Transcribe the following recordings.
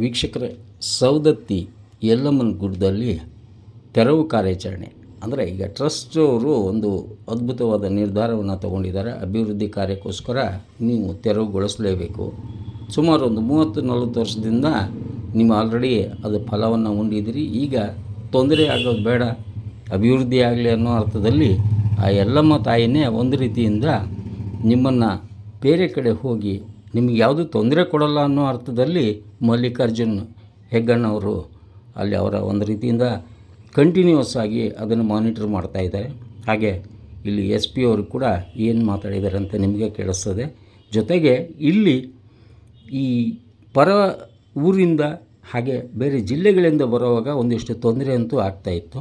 ವೀಕ್ಷಕರೇ ಸೌದತ್ತಿ ಯಲ್ಲಮ್ಮನ ಗುಡ್ಡದಲ್ಲಿ ತೆರವು ಕಾರ್ಯಾಚರಣೆ. ಅಂದರೆ ಈಗ ಟ್ರಸ್ಟ್ ಅವರು ಒಂದು ಅದ್ಭುತವಾದ ನಿರ್ಧಾರವನ್ನು ತಗೊಂಡಿದ್ದಾರೆ. ಅಭಿವೃದ್ಧಿ ಕಾರ್ಯಕ್ಕೋಸ್ಕರ ನೀವು ತೆರವುಗೊಳಿಸಲೇಬೇಕು. ಸುಮಾರು ಒಂದು ಮೂವತ್ತು ನಲವತ್ತು ವರ್ಷದಿಂದ ನೀವು ಆಲ್ರೆಡಿ ಅದು ಫಲವನ್ನು ಉಂಡಿದ್ದೀರಿ ಈಗ ತೊಂದರೆ ಆಗೋದು ಬೇಡ. ಅಭಿವೃದ್ಧಿ ಆಗಲಿ ಅನ್ನೋ ಅರ್ಥದಲ್ಲಿ ಆ ಯಲ್ಲಮ್ಮ ತಾಯಿನೇ ಒಂದು ರೀತಿಯಿಂದ ನಿಮ್ಮನ್ನು ಬೇರೆ ಕಡೆ ಹೋಗಿ ನಿಮಗೆ ಯಾವುದು ತೊಂದರೆ ಕೊಡಲ್ಲ ಅನ್ನೋ ಅರ್ಥದಲ್ಲಿ ಮಲ್ಲಿಕಾರ್ಜುನ್ ಹೆಗ್ಗಣ್ಣವರು ಅಲ್ಲಿ ಅವರ ಒಂದು ರೀತಿಯಿಂದ ಕಂಟಿನ್ಯೂಸ್ ಆಗಿ ಅದನ್ನು ಮಾನಿಟರ್ ಮಾಡ್ತಾ ಇದ್ದಾರೆ. ಹಾಗೆ ಇಲ್ಲಿ ಎಸ್ ಪಿ ಅವರು ಕೂಡ ಏನು ಮಾತಾಡಿದ್ದಾರೆ ಅಂತ ನಿಮಗೆ ಕೇಳಿಸ್ತದೆ. ಜೊತೆಗೆ ಇಲ್ಲಿ ಈ ಪರ ಊರಿಂದ ಹಾಗೆ ಬೇರೆ ಜಿಲ್ಲೆಗಳಿಂದ ಬರುವಾಗ ಒಂದಿಷ್ಟು ತೊಂದರೆ ಅಂತೂ ಆಗ್ತಾಯಿತ್ತು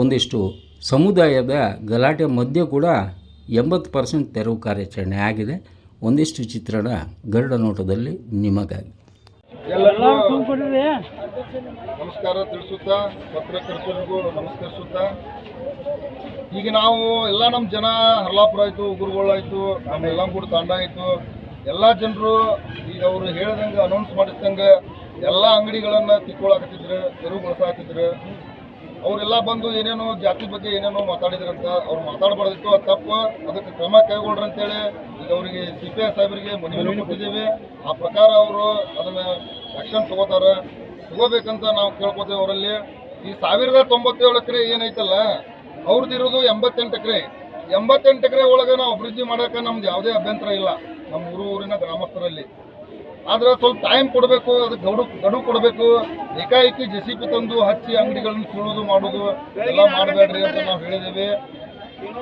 ಒಂದಿಷ್ಟು ಸಮುದಾಯದ ಗಲಾಟೆ ಮಧ್ಯೆ ಕೂಡ ಎಂಬತ್ತು ಪರ್ಸೆಂಟ್ ತೆರವು ಕಾರ್ಯಾಚರಣೆ ಆಗಿದೆ. ಒಂದಿಷ್ಟು ಚಿತ್ರಣ ಗರುಡ ನೋಟದಲ್ಲಿ ನಿಮಗಾಗಿ. ನಮಸ್ಕಾರ ತಿಳಿಸುತ್ತಾ ಪತ್ರಕರ್ತರಿಗೂ ನಮಸ್ಕರಿಸುತ್ತಾ. ಈಗ ನಾವು ಎಲ್ಲ ನಮ್ಮ ಜನ ಹರ್ಲಾಪುರ ಆಯಿತು ಉಗುರುಗಳಾಯಿತು ನಮ್ಮ ಕೂಡ ತಾಂಡ ಆಯಿತು. ಎಲ್ಲ ಜನರು ಈಗ ಅವರು ಹೇಳ್ದಂಗೆ ಅನೌನ್ಸ್ ಮಾಡಿಸ್ದಂಗೆ ಎಲ್ಲ ಅಂಗಡಿಗಳನ್ನು ತಿಕ್ಕೊಳಕತ್ತಿದ್ರು ತೆರವುಗೊಳಿಸಾಕತ್ತಿದ್ರು ಅವರೆಲ್ಲ ಬಂದು ಏನೇನೋ ಜಾತಿ ಬಗ್ಗೆ ಏನೇನೋ ಮಾತಾಡಿದ್ರಂತ ಅವ್ರು ಮಾತಾಡಬಾರ್ದಿತ್ತು ಅದು ತಪ್ಪು. ಅದಕ್ಕೆ ಕ್ರಮ ಕೈಗೊಳ್ರಿ ಅಂತೇಳಿ ಈಗ ಅವರಿಗೆ ಸಿ ಪಿ ಐ ಸಾಹೇಬರಿಗೆ ಮನವಿಯನ್ನು ಕೊಟ್ಟಿದ್ದೀವಿ. ಆ ಪ್ರಕಾರ ಅವರು ಅದನ್ನ ಆಕ್ಷನ್ ತಗೋತಾರೆ. ತಗೋಬೇಕಂತ ನಾವು ಕೇಳ್ಕೊತೇವೆ ಅವರಲ್ಲಿ. ಈ ಸಾವಿರದ ತೊಂಬತ್ತೇಳು ಎಕರೆ ಏನೈತಲ್ಲ ಅವ್ರದ್ದು ಇರೋದು ಎಂಬತ್ತೆಂಟು ಎಕರೆ. ಎಂಬತ್ತೆಂಟು ಎಕರೆ ಒಳಗೆ ನಾವು ಅಭಿವೃದ್ಧಿ ಮಾಡೋಕೆ ನಮ್ದು ಯಾವುದೇ ಅಭ್ಯಂತರ ಇಲ್ಲ. ನಮ್ಮ ಊರು ಊರಿನ ಗ್ರಾಮಸ್ಥರಲ್ಲಿ. ಆದ್ರೆ ಸ್ವಲ್ಪ ಟೈಮ್ ಕೊಡಬೇಕು, ಅದು ಗಡು ಗಡು ಕೊಡಬೇಕು. ಏಕಾಏಕಿ ಜೆ ಸಿ ಪಿ ತಂದು ಹಚ್ಚಿ ಅಂಗಡಿಗಳನ್ನು ಕೀಳೋದು ಮಾಡೋದು ಎಲ್ಲ ಮಾಡಬೇಡ್ರಿ ಅಂತ ನಾವು ಹೇಳಿದ್ದೇವೆ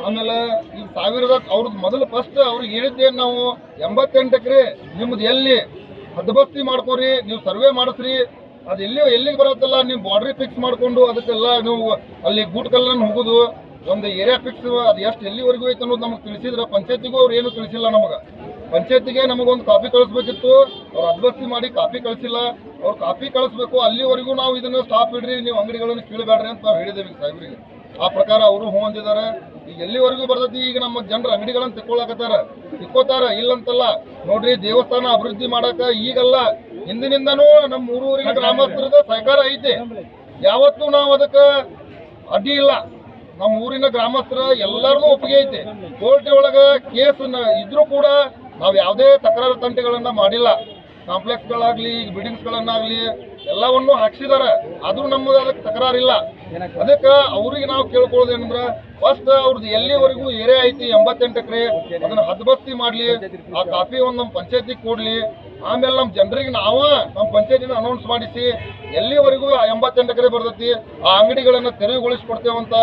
ಆಮೇಲೆ ಈ ಸಾವಿರದ ಅವ್ರದ್ದು ಮೊದಲು ಫಸ್ಟ್ ಅವ್ರಿಗೆ ಹೇಳಿದ್ದೆ ನಾವು, ಎಂಬತ್ತೆಂಟು ಎಕರೆ ನಿಮ್ದು ಎಲ್ಲಿ? ಹದ್ಬಸ್ತಿ ಮಾಡ್ಕೋರಿ, ನೀವು ಸರ್ವೆ ಮಾಡಿಸ್ರಿ. ಅದು ಎಲ್ಲಿ ಎಲ್ಲಿಗೆ ಬರುತ್ತಲ್ಲ, ನೀವು ಬಾರ್ಡ್ರಿ ಫಿಕ್ಸ್ ಮಾಡಿಕೊಂಡು ಅದಕ್ಕೆಲ್ಲ ನೀವು ಅಲ್ಲಿ ಗೂಟ್ ಕಲ್ಲನ್ನು ಹೋಗೋದು. ಒಂದು ಏರಿಯಾ ಫಿಕ್ಸ್ ಅದು ಎಷ್ಟು ಎಲ್ಲಿವರೆಗೂ ಐತೆ ಅನ್ನೋದು ನಮಗೆ ತಿಳಿಸಿದ್ರೆ, ಪಂಚಾಯತಿಗೂ ಅವ್ರು ಏನು ತಿಳಿಸಿಲ್ಲ ನಮಗೆ. ಪಂಚಾಯತಿಗೆ ನಮಗೊಂದು ಕಾಪಿ ಕಳಿಸ್ಬೇಕಿತ್ತು. ಅವ್ರು ಅದ್ವಸ್ತಿ ಮಾಡಿ ಕಾಪಿ ಕಳಿಸಿಲ್ಲ. ಅವ್ರು ಕಾಪಿ ಕಳಿಸ್ಬೇಕು, ಅಲ್ಲಿವರೆಗೂ ನಾವು ಇದನ್ನ ಸ್ಟಾಪ್ ಇಡ್ರಿ, ನೀವು ಅಂಗಡಿಗಳನ್ನು ಕೀಳಬೇಡ್ರಿ ಅಂತ ನಾವು ಹೇಳಿದ್ದೇವೆ ಸಾಹೇಬ್ರಿಗೆ. ಆ ಪ್ರಕಾರ ಅವರು ಹ್ಞೂ ಅಂದಿದ್ದಾರೆ. ಈಗ ಎಲ್ಲಿವರೆಗೂ ಬರ್ತೈತಿ? ಈಗ ನಮ್ಮ ಜನರ ಅಂಗಡಿಗಳನ್ನು ತಿಕ್ಕೊಳಕತ್ತಾರ? ತಿಕ್ಕೋತಾರ? ಇಲ್ಲಂತಲ್ಲ. ನೋಡ್ರಿ, ದೇವಸ್ಥಾನ ಅಭಿವೃದ್ಧಿ ಮಾಡಕ ಈಗಲ್ಲ. ಹಿಂದಿನಿಂದನೂ ನಮ್ಮ ಊರೂರಿನ ಗ್ರಾಮಸ್ಥರದ ಸಹಕಾರ ಐತಿ. ಯಾವತ್ತೂ ನಾವು ಅದಕ್ಕೆ ಅಡ್ಡಿ ಇಲ್ಲ. ನಮ್ಮ ಊರಿನ ಗ್ರಾಮಸ್ಥರ ಎಲ್ಲರನ್ನೂ ಒಪ್ಪಿಗೆ ಐತೆ. ಕೋರ್ಟ್ ಒಳಗ ಕೇಸ್ ಇದ್ರೂ ಕೂಡ ನಾವು ಯಾವುದೇ ತಕರಾರು ತಂಟೆಗಳನ್ನು ಮಾಡಿಲ್ಲ. ಕಾಂಪ್ಲೆಕ್ಸ್ಗಳಾಗಲಿ ಬಿಲ್ಡಿಂಗ್ಸ್ಗಳನ್ನಾಗಲಿ ಎಲ್ಲವನ್ನು ಹಾಕ್ಸಿದಾರೆ. ಅದು ನಮ್ಮದು ಅದಕ್ಕೆ ತಕರಾರಿಲ್ಲ. ಅದಕ್ಕೆ ಅವ್ರಿಗೆ ನಾವು ಕೇಳ್ಕೊಳ್ಳೋದೇನಂದ್ರೆ ಫಸ್ಟ್ ಅವ್ರದ್ದು ಎಲ್ಲಿವರೆಗೂ ಏರಿಯಾ ಐತಿ, ಎಂಬತ್ತೆಂಟು ಎಕರೆ, ಅದನ್ನ ಹದ್ಬಸ್ತಿ ಮಾಡ್ಲಿ, ಆ ಕಾಪಿ ಒಂದು ನಮ್ಮ ಪಂಚಾಯತಿಗೆ ಕೊಡಲಿ, ಆಮೇಲೆ ನಮ್ಮ ಜನರಿಗೆ ನಾವ ನಮ್ಮ ಪಂಚಾಯತಿನ ಅನೌನ್ಸ್ ಮಾಡಿಸಿ, ಎಲ್ಲಿವರೆಗೂ ಆ ಎಂಬತ್ತೆಂಟು ಎಕರೆ ಬರ್ತೈತಿ, ಆ ಅಂಗಡಿಗಳನ್ನು ತೆರವುಗೊಳಿಸ್ಕೊಡ್ತೇವೆ ಅಂತ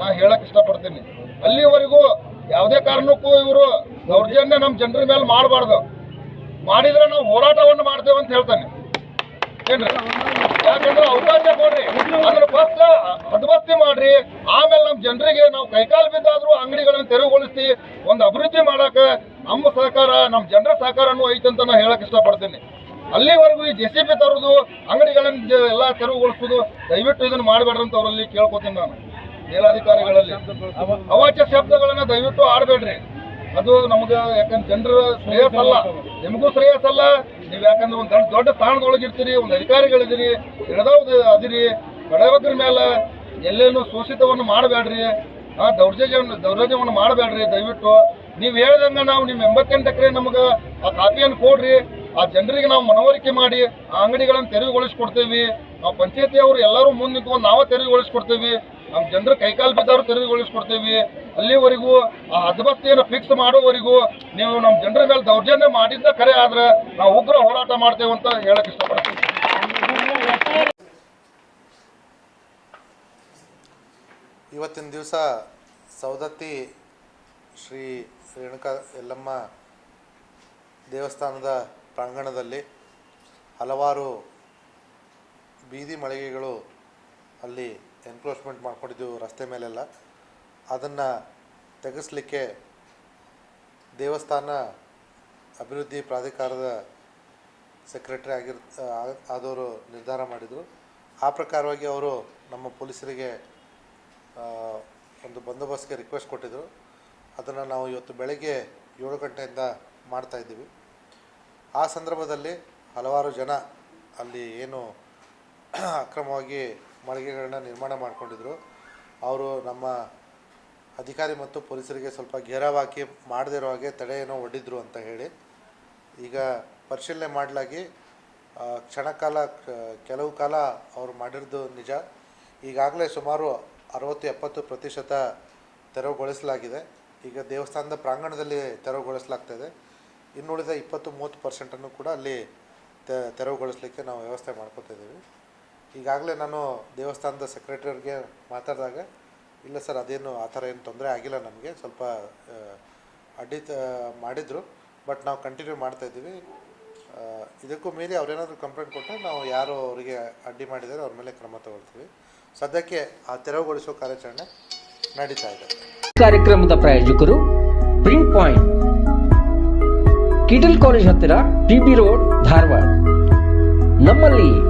ನಾ ಹೇಳಕ್ ಇಷ್ಟಪಡ್ತೀನಿ. ಅಲ್ಲಿವರೆಗೂ ಯಾವುದೇ ಕಾರಣಕ್ಕೂ ಇವರು ದೌರ್ಜನ್ಯ ನಮ್ಮ ಜನರ ಮೇಲೆ ಮಾಡಬಾರ್ದು. ಮಾಡಿದ್ರೆ ನಾವು ಹೋರಾಟವನ್ನು ಮಾಡ್ತೇವೆ ಅಂತ ಹೇಳ್ತಾನೆ. ಯಾಕಂದ್ರೆ ಅವಕಾಶ ಕೊಡ್ರಿ. ಅದ್ರ ಫಸ್ಟ್ ಅದ್ಭಸ್ತಿ ಮಾಡ್ರಿ. ಆಮೇಲೆ ನಮ್ಮ ಜನರಿಗೆ ನಾವು ಕೈಕಾಲು ಬಿದ್ದಾದ್ರೂ ಅಂಗಡಿಗಳನ್ನು ತೆರವುಗೊಳಿಸಿ ಒಂದು ಅಭಿವೃದ್ಧಿ ಮಾಡಕ ನಮ್ಮ ಸಹಕಾರ ನಮ್ಮ ಜನರ ಸಹಕಾರನೂ ಐತೆ ಅಂತ ನಾನು ಹೇಳಕ್ ಇಷ್ಟಪಡ್ತೀನಿ. ಅಲ್ಲಿವರೆಗೂ ಈ ಜೆ ಸಿ ಪಿ ತರೋದು, ಅಂಗಡಿಗಳನ್ನು ಎಲ್ಲ ತೆರವುಗೊಳಿಸೋದು, ದಯವಿಟ್ಟು ಇದನ್ನು ಮಾಡಬೇಡ್ರಿ ಅಂತ ಅವರಲ್ಲಿ ಕೇಳ್ಕೊತೀನಿ ನಾನು. ಮೇಲಾಧಿಕಾರಿಗಳಲ್ಲಿ. ಅವಾಚ್ಯ ಶಬ್ದಗಳನ್ನ ದಯವಿಟ್ಟು ಆಡಬೇಡ್ರಿ. ಅದು ನಮ್ಗೆ ಯಾಕಂದ್ರೆ ಜನರ ಶ್ರೇಯಸ್ ಅಲ್ಲ. ನಿಮಗೂ ಶ್ರೇಯಸ್ ಅಲ್ಲ. ನೀವು ಯಾಕಂದ್ರೆ ಒಂದು ದೊಡ್ಡ ದೊಡ್ಡ ಸ್ಥಾನದೊಳಗಿರ್ತೀರಿ ಒಂದು ಅಧಿಕಾರಿಗಳಿದ್ದೀರಿ ಹಿಡದವ್ದು ಅದಿರಿ ಬಡವದ್ರ ಮೇಲೆ ಎಲ್ಲೇನು ಶೋಷಿತವನ್ನು ಮಾಡಬೇಡ್ರಿ ಆ ದೌರ್ಜನ್ಯವನ್ನು ದೌರ್ಜನ್ಯವನ್ನು ಮಾಡಬೇಡ್ರಿ ದಯವಿಟ್ಟು. ನೀವು ಹೇಳ್ದಂಗೆ ನಾವು ನಿಮ್ಮ ಎಂಬತ್ತೆಂಟು ಎಕರೆ ನಮಗೆ ಆ ಕಾಪಿಯನ್ನು ಕೊಡ್ರಿ. ಆ ಜನರಿಗೆ ನಾವು ಮನವರಿಕೆ ಮಾಡಿ, ಆ ಅಂಗಡಿಗಳನ್ನು ತೆರವುಗೊಳಿಸ್ಕೊಡ್ತೇವೆ ನಾವು ಪಂಚಾಯತಿ ಅವರು ಎಲ್ಲರೂ ಮುಂದೆ ನಿಂತ್ಕೊಂಡು ನಾವೇ ತೆರವುಗೊಳಿಸ್ಕೊಡ್ತೇವೆ ನಮ್ಮ ಜನರು ಕೈಕಾಲು ಬಿದ್ದವರು ತೆರವುಗೊಳಿಸ್ಕೊಡ್ತೀವಿ ಅಲ್ಲಿವರೆಗೂ ಆ ಹದ್ಬಸ್ತಿಯನ್ನು ಫಿಕ್ಸ್ ಮಾಡೋವರೆಗೂ ನೀವು ನಮ್ಮ ಜನರ ಮೇಲೆ ದೌರ್ಜನ್ಯ ಮಾಡಿದ್ದ ಕರೆ ಆದ್ರೆ ನಾವು ಉಗ್ರ ಹೋರಾಟ ಮಾಡ್ತೇವೆ ಅಂತ ಹೇಳಕ್ ಇಷ್ಟಪಡ್ತೀವಿ ಇವತ್ತಿನ ದಿವಸ ಸೌದತ್ತಿ ಶ್ರೀ ರೇಣುಕಾ ಯಲ್ಲಮ್ಮ ದೇವಸ್ಥಾನದ ಪ್ರಾಂಗಣದಲ್ಲಿ ಹಲವಾರು ಬೀದಿ ಮಳಿಗೆಗಳು ಅಲ್ಲಿ ಎನ್ಕ್ರೋಚ್ಮೆಂಟ್ ಮಾಡ್ಕೊಂಡಿದ್ದೆವು ರಸ್ತೆ ಮೇಲೆಲ್ಲ, ಅದನ್ನು ತೆಗೆಸಲಿಕ್ಕೆ ದೇವಸ್ಥಾನ ಅಭಿವೃದ್ಧಿ ಪ್ರಾಧಿಕಾರದ ಸೆಕ್ರೆಟರಿ ಆಗಿರ್ ಆದವರು ನಿರ್ಧಾರ ಮಾಡಿದರು. ಆ ಪ್ರಕಾರವಾಗಿ ಅವರು ನಮ್ಮ ಪೊಲೀಸರಿಗೆ ಒಂದು ಬಂದೋಬಸ್ತ್ಗೆ ರಿಕ್ವೆಸ್ಟ್ ಕೊಟ್ಟಿದ್ದರು ಅದನ್ನು ನಾವು ಇವತ್ತು ಬೆಳಗ್ಗೆ ಏಳು ಗಂಟೆಯಿಂದ ಮಾಡ್ತಾಯಿದ್ದೀವಿ ಆ ಸಂದರ್ಭದಲ್ಲಿ ಹಲವಾರು ಜನ ಅಲ್ಲಿ ಏನು ಅಕ್ರಮವಾಗಿ ಮಳಿಗೆಗಳನ್ನ ನಿರ್ಮಾಣ ಮಾಡ್ಕೊಂಡಿದ್ರು. ಅವರು ನಮ್ಮ ಅಧಿಕಾರಿ ಮತ್ತು ಪೊಲೀಸರಿಗೆ ಸ್ವಲ್ಪ ಘೇರಾವ್ ಹಾಕಿ ಮಾಡದೇ ಇರೋ ಹಾಗೆ ತಡೆಯನ್ನು ಒಡ್ಡಿದ್ರು ಅಂತ ಹೇಳಿ. ಈಗ ಪರಿಶೀಲನೆ ಮಾಡಲಾಗಿ ಕ್ಷಣಕಾಲ ಕೆಲವು ಕಾಲ ಅವರು ಮಾಡಿರೋದು ನಿಜ. ಈಗಾಗಲೇ ಸುಮಾರು ಅರವತ್ತು, ಎಪ್ಪತ್ತು ಪ್ರತಿಶತ ತೆರವುಗೊಳಿಸಲಾಗಿದೆ. ಈಗ ದೇವಸ್ಥಾನದ ಪ್ರಾಂಗಣದಲ್ಲಿ ತೆರವುಗೊಳಿಸಲಾಗ್ತಾಯಿದೆ ಇನ್ನುಳಿದ ಇಪ್ಪತ್ತು, ಮೂವತ್ತು ಪರ್ಸೆಂಟನ್ನು ಕೂಡ ಅಲ್ಲಿ ತೆರವುಗೊಳಿಸಲಿಕ್ಕೆ ನಾವು ವ್ಯವಸ್ಥೆ ಮಾಡ್ಕೋತಾ ಇದ್ದೀವಿ. ಈಗಾಗಲೇ ನಾನು ದೇವಸ್ಥಾನದ ಸೆಕ್ರೆಟರಿಗೆ ಮಾತಾಡಿದಾಗ, ಇಲ್ಲ ಸರ್, ಅದೇನು ಆ ಥರ ಏನು ತೊಂದರೆ ಆಗಿಲ್ಲ ನಮಗೆ, ಸ್ವಲ್ಪ ಅಡ್ಡಿತ ಮಾಡಿದರು, ಬಟ್ ನಾವು ಕಂಟಿನ್ಯೂ ಮಾಡ್ತಾ ಇದ್ದೀವಿ. ಇದಕ್ಕೂ ಮೀರಿ ಅವ್ರೇನಾದರೂ ಕಂಪ್ಲೇಂಟ್ ಕೊಟ್ಟರೆ ನಾವು ಯಾರು ಅವರಿಗೆ ಅಡ್ಡಿ ಮಾಡಿದ್ದಾರೆ, ಅವ್ರ ಮೇಲೆ ಕ್ರಮ ತಗೊಳ್ತೀವಿ. ಸದ್ಯಕ್ಕೆ ಆ ತೆರವುಗೊಳಿಸುವ ಕಾರ್ಯಾಚರಣೆ ನಡೀತಾ ಇದೆ. ಕಾರ್ಯಕ್ರಮದ ಪ್ರಾಯೋಜಕರು ಪ್ರಿಂಟ್ ಪಾಯಿಂಟ್ ಕಿಡಲ್ ಕಾಲೇಜ್ ಹತ್ತಿರ ಟಿಬಿ ರೋಡ್ ಧಾರವಾಡ. ನಮ್ಮಲ್ಲಿ